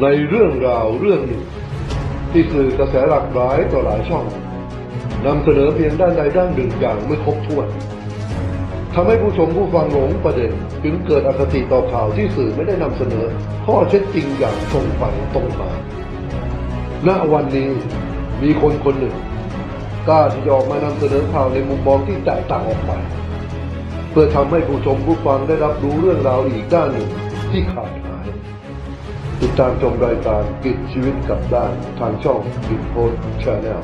ในเรื่องราวเรื่องหนึ่ง ที่สื่อกระแสหลากหลายต่อหลายช่องนำเสนอเพียงด้านใดด้านหนึ่งอย่างไม่ครบถ้วนทำให้ผู้ชมผู้ฟังหลงประเด็นจึงเกิดอคติต่อข่าวที่สื่อไม่ได้นำเสนอ ข้อเท็จจริงอย่างตรงไปตรงมาณวันนี้มีคนคนหนึ่งกล้าที่จะออกมานำเสนอข่าวในมุมมองที่แตกต่างออกไป เพื่อทำให้ผู้ชมผู้ฟังได้รับรู้เรื่องราวอีกด้านหนึ่งที่ขาดหาย ติดตามชมรายการกิจชีวิตกับด้านทางช่องกิจโพสชาแนล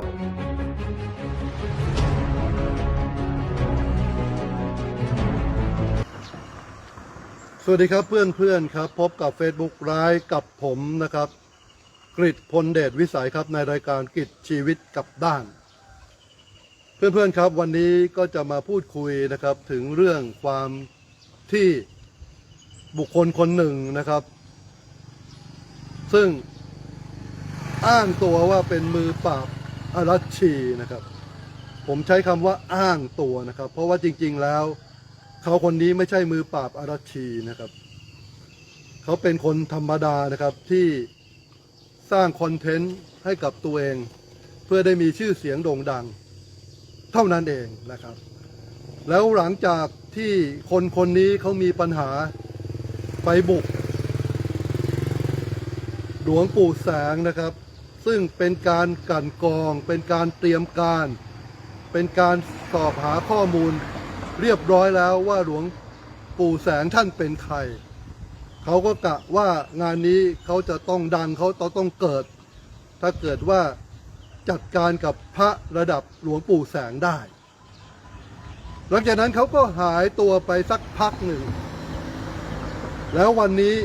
สวัสดีครับเพื่อนเพื่อนๆครับ พบกับ Facebook ไลฟ์กับผมนะครับ กริดพลเดชวิสัยครับในรายการกิจชีวิตกับด้าน เพื่อนเพื่อนๆครับวันนี้ก็จะมาพูดคุยนะครับถึงเรื่องความที่บุคคลคนหนึ่งนะครับ ซึ่งอ้างตัวว่าเป็นมือปราบอารัชชีนะครับ ผมใช้คำว่าอ้างตัวนะครับ เพราะว่าจริง ๆแล้วเขาคนนี้ไม่ใช่มือปราบอารัชชีนะครับ เขาเป็นคนธรรมดานะครับที่สร้างคอนเทนต์ให้กับตัวเอง เพื่อได้มีชื่อเสียงโด่งดัง เท่านั้นเองนะครับ แล้วหลังจากที่คนคนนี้เขามีปัญหาไปบุก หลวงปู่แสงนะครับ ซึ่งเป็นการกันกอง เป็นการเตรียมการ เป็นการสอบหาข้อมูล เรียบร้อยแล้วว่าหลวงปู่แสงท่านเป็นใครเขาก็กะว่างานนี้เขาจะต้องดังเขาต้องเกิด ถ้าเกิดว่าจัดการกับพระระดับหลวงปู่แสงได้ หลังจากนั้นเขาก็หายตัวไปสักพักหนึ่ง แล้ววันนี้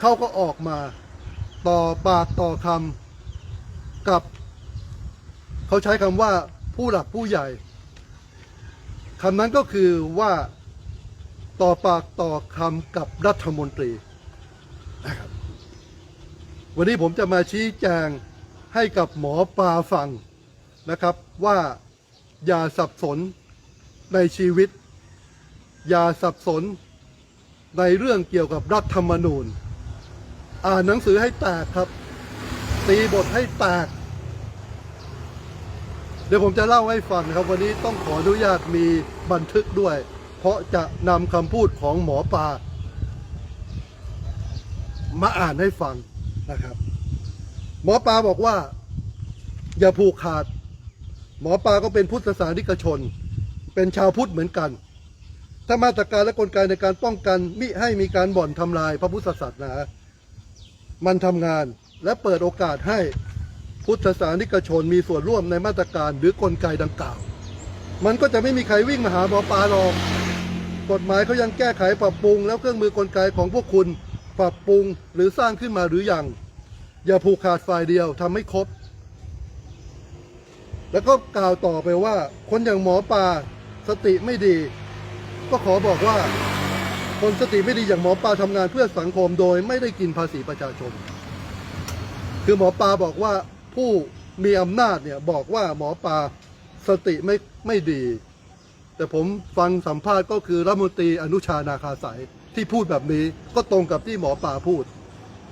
เขาก็ออกมา ต่อปากต่อคำกับ เขาใช้คำว่าผู้หลักผู้ใหญ่คำนั้นก็คือว่าต่อปากต่อคำกับรัฐมนตรีนะครับวันนี้ผมจะมาชี้แจงให้กับหมอปลาฟังนะครับว่าอย่าสับสนในชีวิต อย่าสับสนในเรื่องเกี่ยวกับรัฐธรรมนูญ อ่านหนังสือให้แตกครับ ตีบทให้แตก เดี๋ยวผมจะเล่าให้ฟังครับ วันนี้ต้องขออนุญาตมีบันทึกด้วย เพราะจะนำคำพูดของหมอปลามาอ่านให้ฟังนะครับ หมอปลาบอกว่า อย่าผูกขาด หมอปลาก็เป็นพุทธศาสนิกชน เป็นชาวพุทธเหมือนกัน ถ้ามาตรการและกลไกในการป้องกันมิให้มีการบ่อนทำลายพระพุทธศาสนา มันทำงานและเปิดโอกาสให้พุทธศาสนิกชนมีส่วนร่วมในมาตรการหรือกลไกดังกล่าว มันก็จะไม่มีใครวิ่งมาหาหมอปลาหรอกกฎหมายเขายังแก้ไขปรับปรุง แล้วเครื่องมือกลไกของพวกคุณปรับปรุงหรือสร้างขึ้นมาหรืออยัง อย่าผูกขาดฝ่ายเดียวทำให้ครบ แล้วก็กล่าวต่อไปว่า คนอย่างหมอปลาสติไม่ดี ก็ขอบอกว่า คนสติไม่ดีอย่างหมอปลาทำงานเพื่อสังคมโดยไม่ได้กินภาษีประชาชน คือหมอปลาบอกว่าผู้มีอำนาจเนี่ยบอกว่าหมอปลาสติไม่ไม่ดี แต่ผมฟังสัมภาษณ์ก็คือรัฐมนตรีอนุชานาคาสายที่พูดแบบนี้ก็ตรงกับที่หมอปลาพูด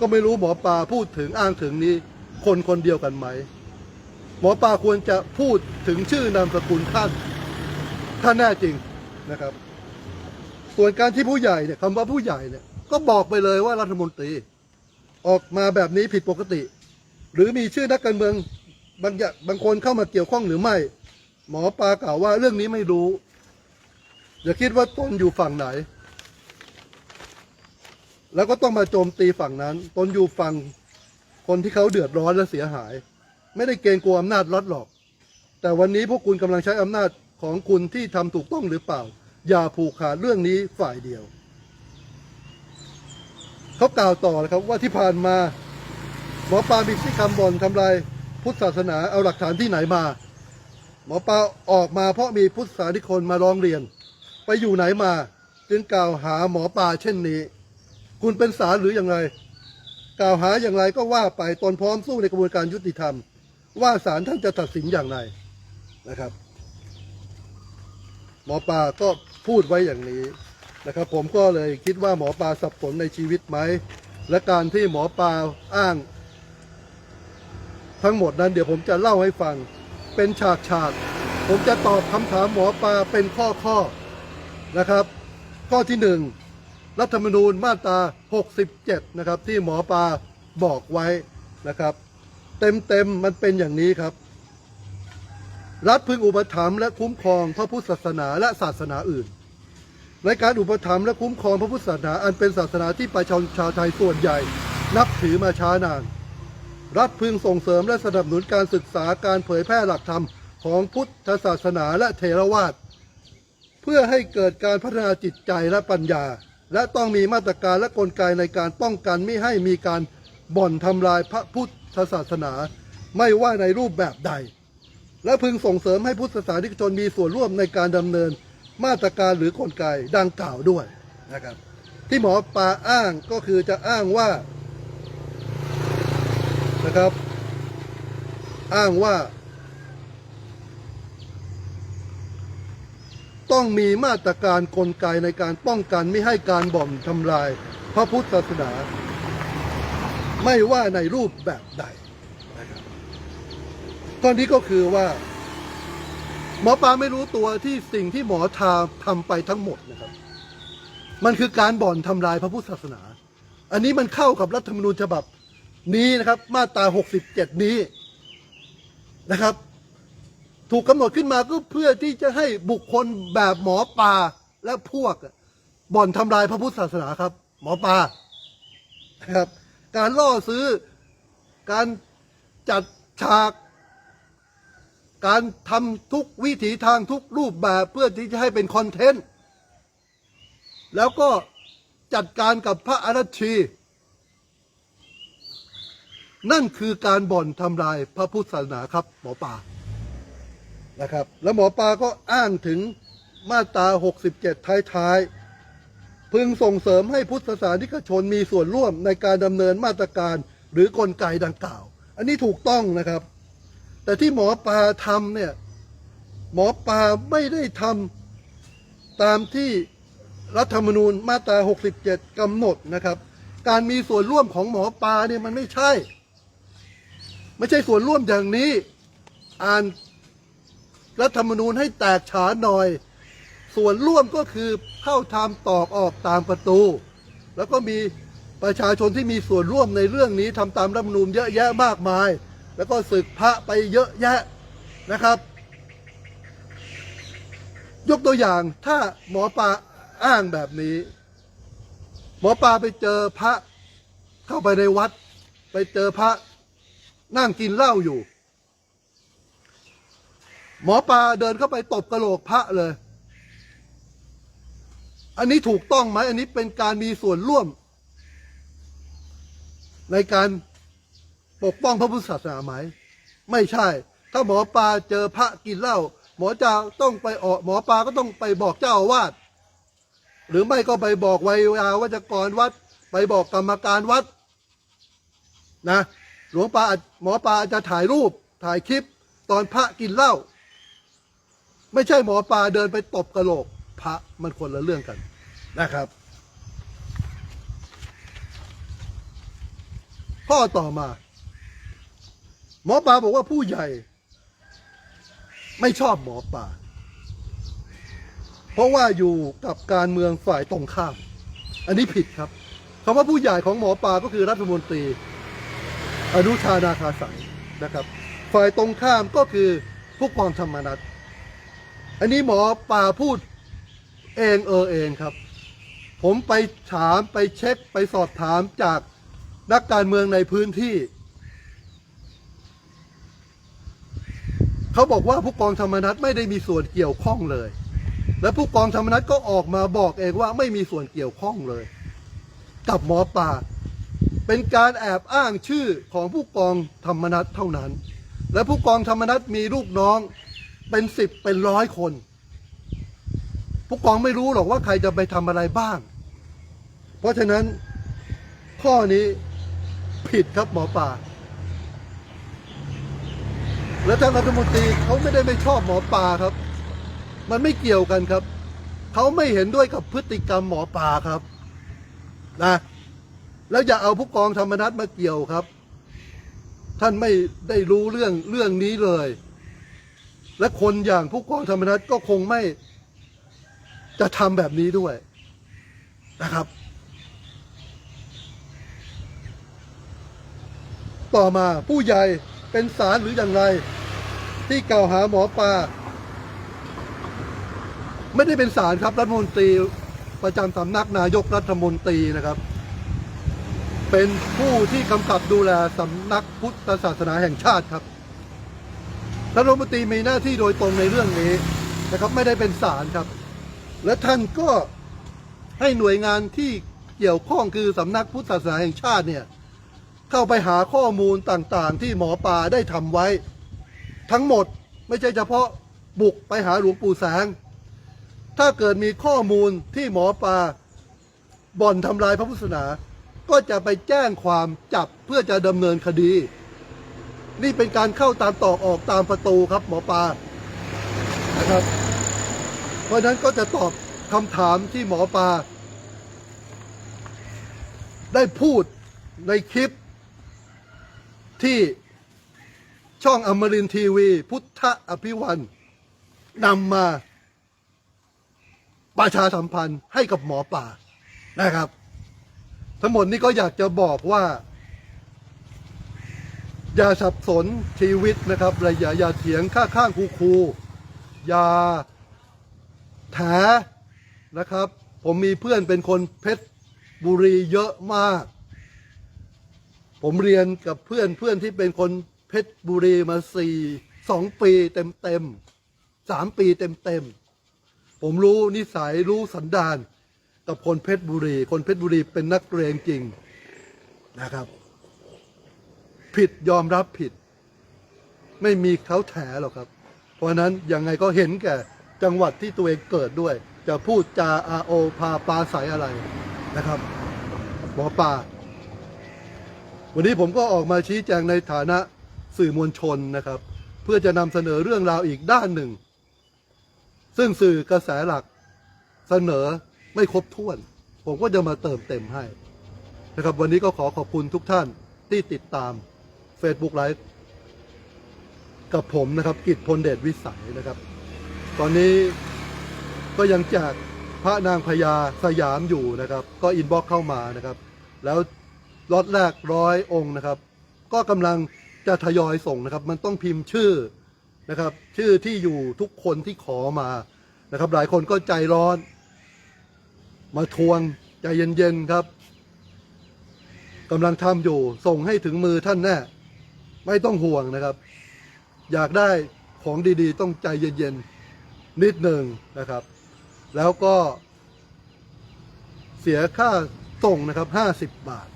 ก็ไม่รู้หมอปลาพูดถึงอ้างถึงนี้ คนคนเดียวกันไหม หมอปลาควรจะพูดถึงชื่อนามสกุลท่านถ้าแน่จริงนะครับ ส่วนการที่ผู้ใหญ่เนี่ยคำว่าผู้ใหญ่เนี่ยก็บอกไปเลยว่ารัฐมนตรี ออกมาแบบนี้ผิดปกติ หรือมีชื่อนักการเมืองบางอย่างบางคนเข้ามาเกี่ยวข้องหรือไม่ หมอปลากล่าวว่าเรื่องนี้ไม่รู้ อย่าคิดว่าตนอยู่ฝั่งไหน แล้วก็ต้องมาโจมตีฝั่งนั้น ตนอยู่ฝั่งคนที่เขาเดือดร้อนและเสียหาย ไม่ได้เกรงกลัวอำนาจรัฐหรอก แต่วันนี้พวกคุณกำลังใช้อำนาจของคุณที่ทำถูกต้องหรือเปล่า อย่าผูกขาดเรื่องนี้ฝ่ายเดียว เขากล่าวต่อนะครับว่าที่ผ่านมาหมอปลามีที่คำบ่นทำลายพุทธศาสนาเอาหลักฐานที่ไหนมา หมอปลาออกมาเพราะมีพุทธศาสนิกชนมาร้องเรียน ไปอยู่ไหนมา จึงกล่าวหาหมอปลาเช่นนี้ คุณเป็นศาลหรืออย่างไร กล่าวหาอย่างไรก็ว่าไปตนพร้อมสู้ในกระบวนการยุติธรรม ว่าศาลท่านจะตัดสินอย่างไรนะครับ หมอปลาก็ พูดไว้อย่างนี้นะครับ ผมก็เลยคิดว่าหมอปลาสับสนในชีวิตไหม และการที่หมอปลาอ้าง ทั้งหมดนั้นเดี๋ยวผมจะเล่าให้ฟัง เป็นฉากฉากผมจะตอบคำถามหมอปลาเป็นข้อข้อนะครับ ข้อที่หนึ่งรัฐธรรมนูญมาตรา 67 นะครับ ที่หมอปลาบอกไว้นะครับ เต็มเต็มๆมันเป็นอย่างนี้ครับ รัฐพึงอุปถัมภ์และคุ้มครองพระพุทธศาสนาและศาสนาอื่น ในการอุปถัมภ์และคุ้มครองพระพุทธศาสนาอันเป็นศาสนาที่ประชาชนชาวไทยส่วนใหญ่ นับถือมาช้านาน รัฐพึงส่งเสริมและสนับสนุนการศึกษาการเผยแพร่หลักธรรมของพุทธศาสนาและเทรวาสเพื่อให้เกิดการพัฒนาจิตใจและปัญญา และต้องมีมาตรการและกลไกในการป้องกันไม่ให้มีการบ่อนทำลายพระพุทธศาสนา ไม่ว่าในรูปแบบใด และพึงส่งเสริมให้พุทธศาสนิกชนมีส่วนร่วมในการดำเนินมาตรการหรือกลไกดังกล่าวด้วยนะครับ ที่หมอปลาอ้างก็คือจะอ้างว่านะครับ อ้างว่า ต้องมีมาตรการกลไกในการป้องกันไม่ให้การบ่อนทำลาย พระพุทธศาสนา ไม่ว่าในรูปแบบใด ตอนนี้ก็คือว่า หมอปลาไม่รู้ตัวที่สิ่งที่หมอทาทำไปทั้งหมดนะครับ มันคือการบ่อนทำลายพระพุทธศาสนา อันนี้มันเข้ากับรัฐธรรมนูญฉบับนี้นะครับ มาตรา 67 นี้นะครับ ถูกกำหนดขึ้นมาก็เพื่อที่จะให้บุคคลแบบหมอปลาและพวกบ่อนทำลายพระพุทธศาสนาครับ หมอปลานะครับ การล่อซื้อการจัดฉาก การทำทุกวิถีทางทุกรูปแบบเพื่อที่จะให้เป็นคอนเทนต์ แล้วก็จัดการกับพระอรัชชี นั่นคือการบ่อนทำลายพระพุทธศาสนาครับ หมอปลานะครับ แล้วหมอปลาก็อ้างถึงมาตรา 67 ท้ายๆ พึงส่งเสริมให้พุทธศาสนิกชนมีส่วนร่วมในการดำเนินมาตรการหรือกลไกดังกล่าว อันนี้ถูกต้องนะครับ แต่ที่หมอปลาทำเนี่ย หมอปลาไม่ได้ทำตามที่รัฐธรรมนูญมาตรา 67 กำหนดนะครับ การมีส่วนร่วมของหมอปลาเนี่ยมันไม่ใช่ ไม่ใช่ส่วนร่วมอย่างนี้ อ่านรัฐธรรมนูญให้แตกฉานหน่อย ส่วนร่วมก็คือเข้าทำตอกออกตามประตู แล้วก็มีประชาชนที่มีส่วนร่วมในเรื่องนี้ทำตามรัฐธรรมนูญเยอะแยะมากมาย แล้วก็ศึกพระไปเยอะแยะนะครับ ยกตัวอย่างถ้าหมอปลาอ้างแบบนี้ หมอปลาไปเจอพระเข้าไปในวัด ไปเจอพระนั่งกินเหล้าอยู่ หมอปลาเดินเข้าไปตบกระโหลกพระเลย อันนี้ถูกต้องไหมอันนี้เป็นการมีส่วนร่วม ในการ ปกป้องพระพุทธศาสนาไหม ไม่ใช่ ถ้าหมอปลาเจอพระกินเหล้าหมอจะต้องไปออกหมอปลาก็ต้องไปบอกเจ้าอาวาสหรือไม่ก็ไปบอกไวยาวัจกรวัด ไปบอกกรรมการวัดนะ หลวงปลาหมอปลาจะถ่ายรูปถ่ายคลิปตอนพระกินเหล้าไม่ใช่หมอปลาเดินไปตบกระโหลก พระมันคนละเรื่องกันนะครับ ข้อต่อมา หมอปลาบอกว่าผู้ใหญ่ ไม่ชอบหมอปลาเพราะว่าอยู่กับการเมืองฝ่ายตรงข้าม อันนี้ผิดครับคำว่าผู้ใหญ่ของหมอปลาก็คือรัฐมนตรี อนุชานาคาสัยนะครับ ฝ่ายตรงข้ามก็คือผู้กองธรรมนัฐอันนี้หมอปลาพูดเองเออเองครับ ผมไปถามไปเช็คไปสอบถามจากนักการเมืองในพื้นที่ เขาบอกว่าผู้กองธรรมนัฐไม่ได้มีส่วนเกี่ยวข้องเลย และผู้กองธรรมนัฐก็ออกมาบอกเองว่าไม่มีส่วนเกี่ยวข้องเลย กับหมอปลาเป็นการแอบอ้างชื่อของผู้กองธรรมนัฐเท่านั้น และผู้กองธรรมนัฐมีลูกน้องเป็นสิบเป็นร้อยคน ผู้กองไม่รู้หรอกว่าใครจะไปทำอะไรบ้าง เพราะฉะนั้นข้อนี้ผิดครับหมอปลา และท่างรัฐมนตรีเขาไม่ได้ไม่ชอบหมอปลาครับ มันไม่เกี่ยวกันครับ เขาไม่เห็นด้วยกับพฤติกรรมหมอปลาครับนะแล้วอย่าเอาผู้กองธรรมนัฐมาเกี่ยวครับ ท่านไม่ได้รู้เรื่องเรื่องนี้เลย และคนอย่างผู้กองธรรมนัฐก็คงไม่ จะทำแบบนี้ด้วยนะครับ ต่อมาผู้ใหญ่ เป็นสารหรืออย่างไร ที่กล่าวหาหมอปลาไม่ได้เป็นสารครับรัฐมนตรีประจำสำนักนายกรัฐมนตรีนะครับ เป็นผู้ที่กำกับดูแลสำนักพุทธศาสนาแห่งชาติครับรัฐมนตรีมีหน้าที่โดยตรงในเรื่องนี้นะครับไม่ได้เป็นศาลครับ และท่านก็ให้หน่วยงานที่เกี่ยวข้องคือสำนักพุทธศาสนาแห่งชาติเนี่ย เข้าไปหาข้อมูลต่างๆ ที่หมอปลาได้ทำไว้ ทั้งหมดไม่ใช่เฉพาะบุกไปหาหลวงปู่แสง ถ้าเกิดมีข้อมูลที่หมอปลาบ่อนทำลายพระพุทธศาสนา ก็จะไปแจ้งความจับเพื่อจะดำเนินคดี นี่เป็นการเข้าตามตอกออกตามประตูครับหมอปลานะครับ เพราะนั้นก็จะตอบคำถามที่หมอปลาได้พูดในคลิป ที่ช่องอมรินทีวี พุทธอภิวันนำมาประชาสัมพันธ์ให้กับหมอป่านะครับ ทั้งหมดนี้ก็อยากจะบอกว่า อย่าสับสนชีวิตนะครับและอย่าอย่าเถียงข้าข้างคูคูอย่าแถนะครับ ผมมีเพื่อนเป็นคนเพชรบุรีเยอะมาก ผมเรียนกับเพื่อนเพื่อนที่เป็นคนเพชรบุรีมาสี่สองปีเต็มเต็มสามปีเต็มเต็มผมรู้นิสัยรู้สันดานกับคนเพชรบุรี คนเพชรบุรีเป็นนักเรงจริงนะครับ ผิดยอมรับผิด ไม่มีเขาแถหรอกครับ เพราะนั้นยังไงก็เห็นแก่จังหวัดที่ตัวเองเกิดด้วย จะพูดจาอาโอพาปลาใสอะไรนะครับหมอปลา วันนี้ผมก็ออกมาชี้แจงในฐานะสื่อมวลชนนะครับ เพื่อจะนำเสนอเรื่องราวอีกด้านหนึ่ง ซึ่งสื่อกระแสหลักเสนอไม่ครบถ้วน ผมก็จะมาเติมเต็มให้นะครับ วันนี้ก็ขอขอบคุณทุกท่านที่ติดตาม Facebook Live กับผมนะครับ กิจพลเดชวิสัยนะครับ ตอนนี้ก็ยังแจกพระนางพญาสยามอยู่นะครับ ก็อินบ็อกเข้ามานะครับ แล้ว ล็อตแรกร้อยองค์นะครับ ก็กำลังจะทยอยส่งนะครับ มันต้องพิมพ์ชื่อนะครับ ชื่อที่อยู่ทุกคนที่ขอมานะครับ หลายคนก็ใจร้อน มาทวงใจเย็นๆครับกำลังทำอยู่ส่งให้ถึงมือท่านแน่ไม่ต้องห่วงนะครับ อยากได้ของดีๆ ต้องใจเย็นๆนิดหนึ่งนะครับ แล้วก็เสียค่าส่งนะครับ 50 บาท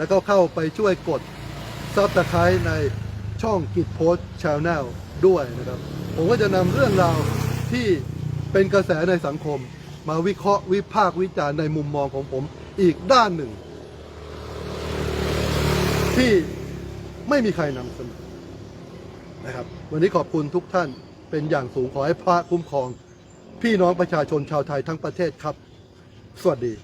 แล้วก็เข้าไปช่วยกดซับสไครต์ในช่องกิจโพสชาแนลด้วยนะครับ ผมก็จะนำเรื่องราวที่เป็นกระแสในสังคม มาวิเคราะห์วิพากษ์วิจารณ์ในมุมมองของผมอีกด้านหนึ่ง ที่ไม่มีใครนำเสนอนะครับ วันนี้ขอบคุณทุกท่านเป็นอย่างสูงขอให้พระคุ้มครอง พี่น้องประชาชนชาวไทยทั้งประเทศครับ สวัสดี